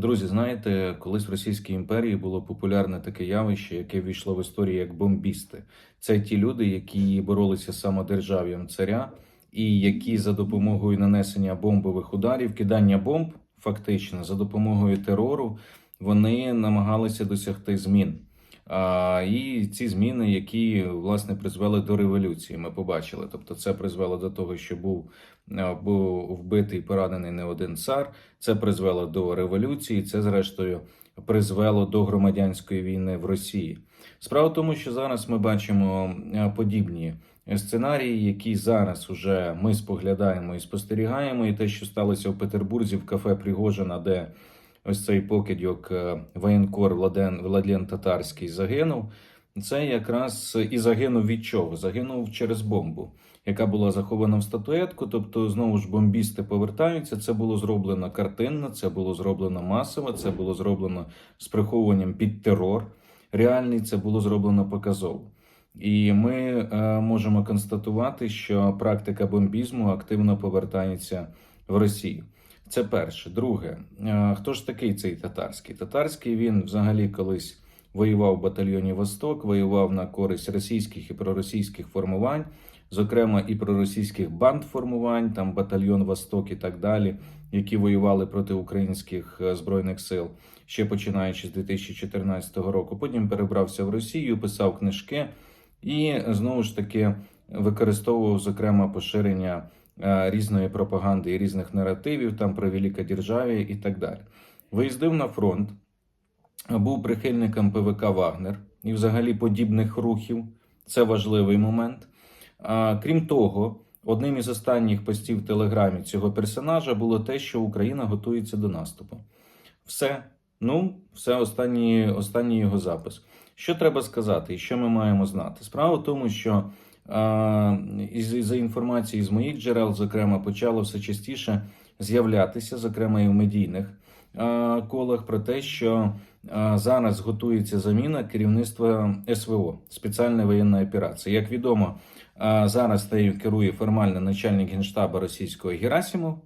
Друзі, знаєте, колись в Російській імперії було популярне таке явище, яке війшло в історію як бомбісти. Це ті люди, які боролися з самодержав'ям царя, і які за допомогою нанесення бомбових ударів, кидання бомб, фактично, за допомогою терору, вони намагалися досягти змін. І ці зміни, які власне призвели до революції, ми побачили. Тобто, це призвело до того, що був, був вбитий поранений не один цар. Це призвело до революції. Це, зрештою, призвело до громадянської війни в Росії. Справа в тому, що зараз ми бачимо подібні сценарії, які зараз уже ми споглядаємо і спостерігаємо, і те, що сталося в Петербурзі в кафе Пригожина, де ось цей покидьок е, воєнкор Владен Владлен Татарський загинув. Це якраз і загинув від чого? Загинув через бомбу, яка була захована в статуетку. Тобто, знову ж бомбісти повертаються. Це було зроблено картинно, це було зроблено масово, це було зроблено з приховуванням під терор. Реальний це було зроблено показово. І ми е, можемо констатувати, що практика бомбізму активно повертається в Росію. Це перше. Друге, е, хто ж такий цей татарський? Татарський він взагалі колись воював в батальйоні Восток, воював на користь російських і проросійських формувань, зокрема і проросійських банд формувань, там батальйон Восток і так далі, які воювали проти українських е, збройних сил, ще починаючи з 2014 року. Потім перебрався в Росію, писав книжки і знову ж таки використовував зокрема поширення різної пропаганди і різних наративів там про великодержаві і так далі. Виїздив на фронт, був прихильником ПВК Вагнер і взагалі подібних рухів. Це важливий момент. Крім того, одним із останніх постів в телеграмі цього персонажа було те, що Україна готується до наступу. Все. Ну, все останній, останній його запис. Що треба сказати і що ми маємо знати? Справа в тому, що із за інформацією з моїх джерел, зокрема, почало все частіше з'являтися, зокрема і в медійних колах, про те, що зараз готується заміна керівництва СВО спеціальна воєнна операція. Як відомо, зараз нею керує формально начальник генштабу російського Герасимов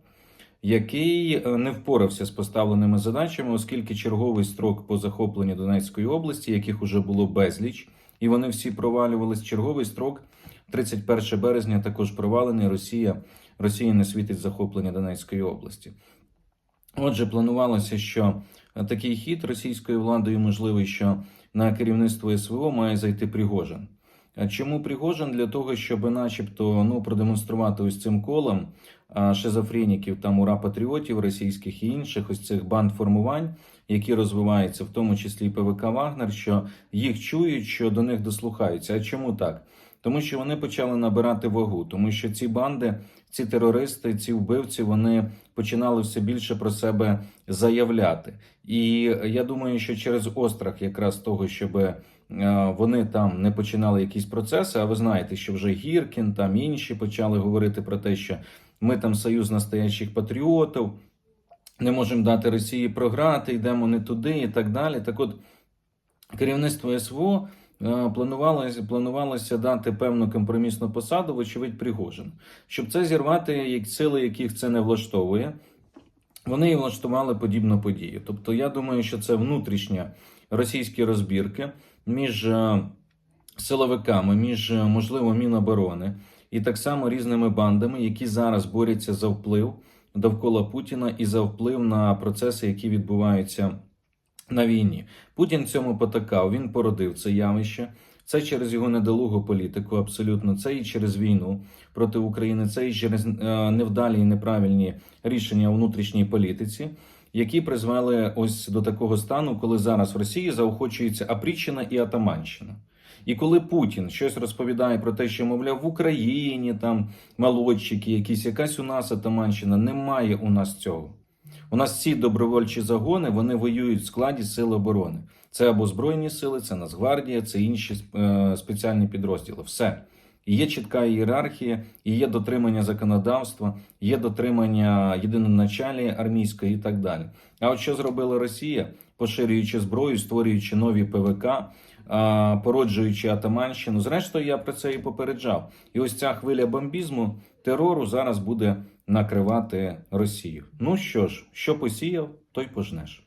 який е, не впорався з поставленими задачами, оскільки черговий строк по захопленню Донецької області, яких уже було безліч, і вони всі провалювались. Черговий строк 31 березня також провалений. Росія Росії не світить захоплення Донецької області. Отже, планувалося, що такий хід російською владою можливий, що на керівництво СВО має зайти Пригожин. Чому Пригожин? Для того, щоб, начебто, ну продемонструвати ось цим колом шизофреніків, там ура патріотів російських і інших ось цих банд формувань, які розвиваються, в тому числі і ПВК Вагнер, що їх чують, що до них дослухаються. А чому так? Тому що вони почали набирати вагу, тому що ці банди, ці терористи, ці вбивці, вони починали все більше про себе заявляти. І я думаю, що через острах якраз того, щоб вони там не починали якісь процеси. А ви знаєте, що вже Гіркін там інші почали говорити про те, що ми там союз настоящих патріотів, не можемо дати Росії програти, йдемо не туди і так далі. Так от керівництво СВО. Планувалося планувалося дати певну компромісну посаду, вочевидь, Пригожин, щоб це зірвати як сили, яких це не влаштовує. Вони і влаштували подібну подію. Тобто, я думаю, що це внутрішня російські розбірки між е, силовиками, між е, можливо Міноборони і так само різними бандами, які зараз борються за вплив довкола Путіна і за вплив на процеси, які відбуваються на війні. Путін цьому потакав. Він породив це явище. Це через його недолугу політику, абсолютно це і через війну проти України, це і через е, невдалі і неправильні рішення у внутрішній політиці, які призвели ось до такого стану, коли зараз в Росії заохочується Апріччина і Атаманщина. І коли Путін щось розповідає про те, що мовляв в Україні там молодчики, якісь якась у нас Атаманщина, немає у нас цього. У нас ці добровольчі загони вони воюють в складі сил оборони. Це або Збройні сили, це Нацгвардія, це інші е, спеціальні підрозділи. Все. І є чітка ієрархія, і є дотримання законодавства, є дотримання єдиноначалі армійської і так далі. А от що зробила Росія, поширюючи зброю, створюючи нові ПВК, породжуючи Атаманщину, зрештою, я про це і попереджав. І ось ця хвиля бомбізму, терору зараз буде накривати Росію. Ну що ж, що посіяв, той пожнеш.